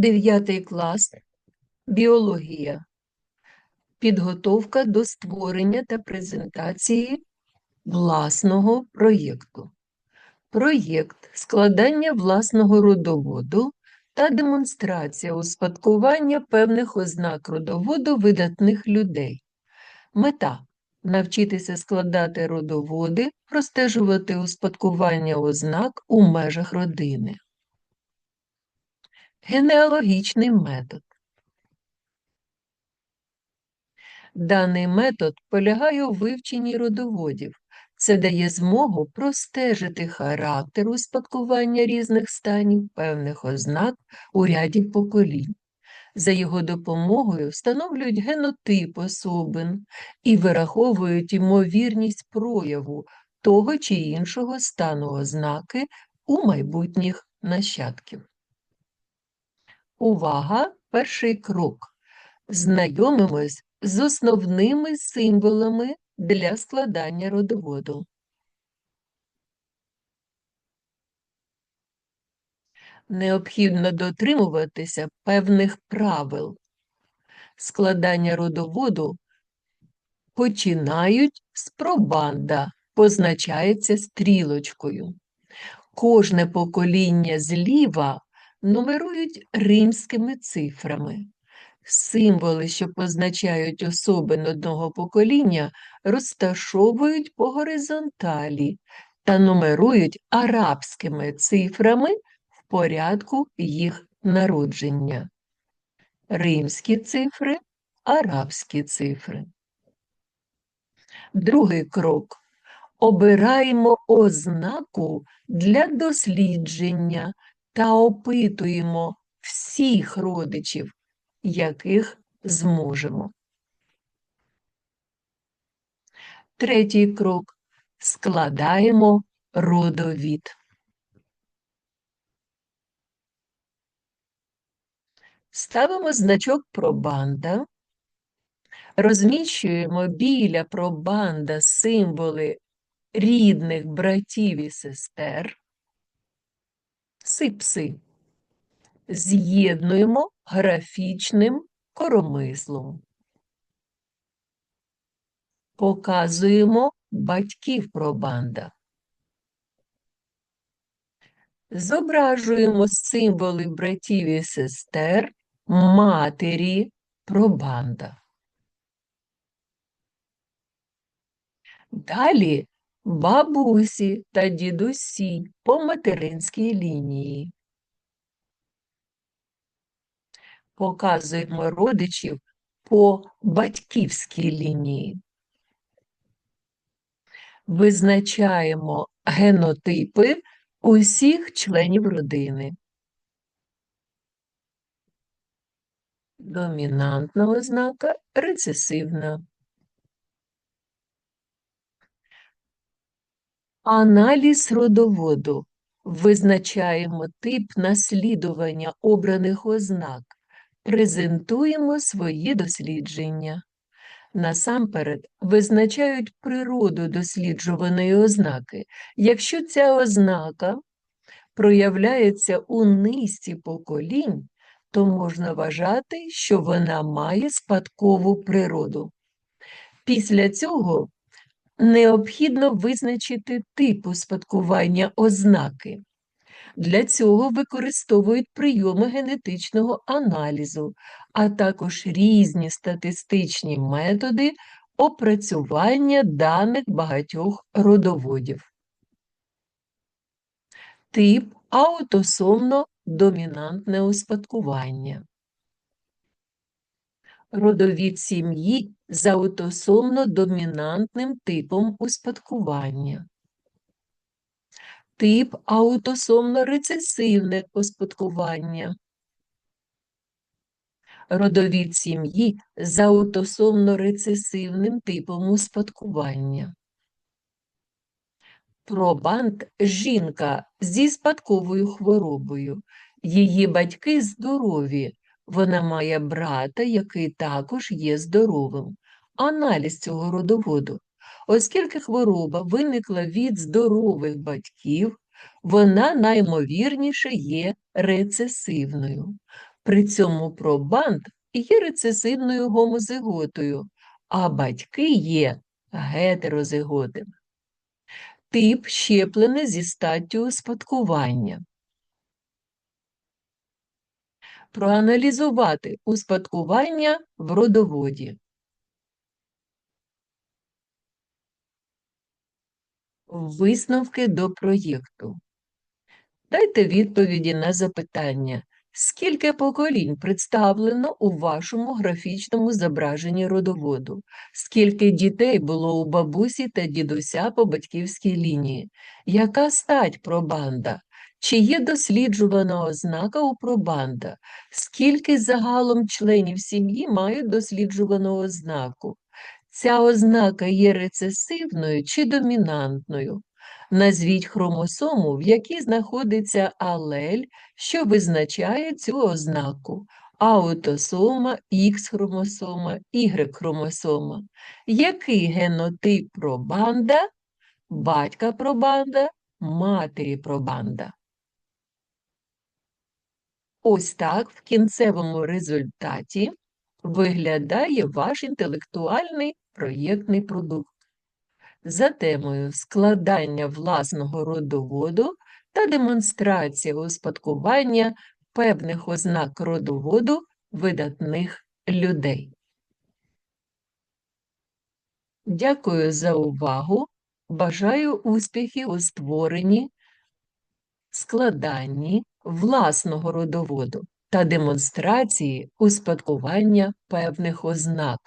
Дев'ятий клас. Біологія. Підготовка до створення та презентації власного проєкту. Проєкт складання власного родоводу та демонстрація успадкування певних ознак родоводу видатних людей. Мета навчитися складати родоводи, простежувати успадкування ознак у межах родини. Генеалогічний метод. Даний метод полягає у вивченні родоводів. Це дає змогу простежити характер успадкування різних станів певних ознак у ряді поколінь. За його допомогою встановлюють генотип особин і вираховують ймовірність прояву того чи іншого стану ознаки у майбутніх нащадків. Увага! Перший крок. Знайомимось з основними символами для складання родоводу. Необхідно дотримуватися певних правил. Складання родоводу починають з пробанда, позначається стрілочкою. Кожне покоління зліва нумерують римськими цифрами. Символи, що позначають особин одного покоління, розташовують по горизонталі та нумерують арабськими цифрами в порядку їх народження. Римські цифри, арабські цифри. Другий крок. Обираємо ознаку для дослідження та опитуємо всіх родичів, яких зможемо. Третій крок. Складаємо родовід. Ставимо значок пробанда, розміщуємо біля пробанда символи рідних братів і сестер, сипси. З'єднуємо графічним коромислом. Показуємо батьків пробанда. Зображуємо символи братів і сестер матері пробанда. Далі бабусі та дідусі по материнській лінії. Показуємо родичів по батьківській лінії. Визначаємо генотипи усіх членів родини. Домінантна ознака рецесивна. Аналіз родоводу. Визначаємо тип наслідування обраних ознак. Презентуємо свої дослідження. Насамперед визначають природу досліджуваної ознаки. Якщо ця ознака проявляється у низці поколінь, то можна вважати, що вона має спадкову природу. Після цього необхідно визначити тип успадкування ознаки. Для цього використовують прийоми генетичного аналізу, а також різні статистичні методи опрацювання даних багатьох родоводів. Тип аутосомно домінантне успадкування. Родовід сім'ї з аутосомно домінантним типом успадкування тип аутосомно-рецесивне успадкування. Родовід сім'ї з аутосомно-рецесивним типом успадкування. Пробант жінка зі спадковою хворобою. Її батьки здорові. Вона має брата, який також є здоровим. Аналіз цього родоводу. Оскільки хвороба виникла від здорових батьків, вона наймовірніше є рецесивною. При цьому пробанд є рецесивною гомозиготою, а батьки є гетерозиготами. Тип щеплене зі статтю успадкування. Проаналізувати успадкування в родоводі. Висновки до проєкту. Дайте відповіді на запитання. Скільки поколінь представлено у вашому графічному зображенні родоводу? Скільки дітей було у бабусі та дідуся по батьківській лінії? Яка стать пробанда? Чи є досліджувана ознака у пробанда? Скільки загалом членів сім'ї мають досліджувану ознаку? Ця ознака є рецесивною чи домінантною? Назвіть хромосому, в якій знаходиться алель, що визначає цю ознаку. Аутосома, Х-хромосома, Y-хромосома. Який генотип пробанда? Батька пробанда, матері пробанда. Ось так в кінцевому результаті виглядає ваш інтелектуальний проєктний продукт за темою складання власного родоводу та демонстрація успадкування певних ознак родоводу видатних людей. Дякую за увагу. Бажаю успіхів у створенні, складанні власного родоводу та демонстрації успадкування певних ознак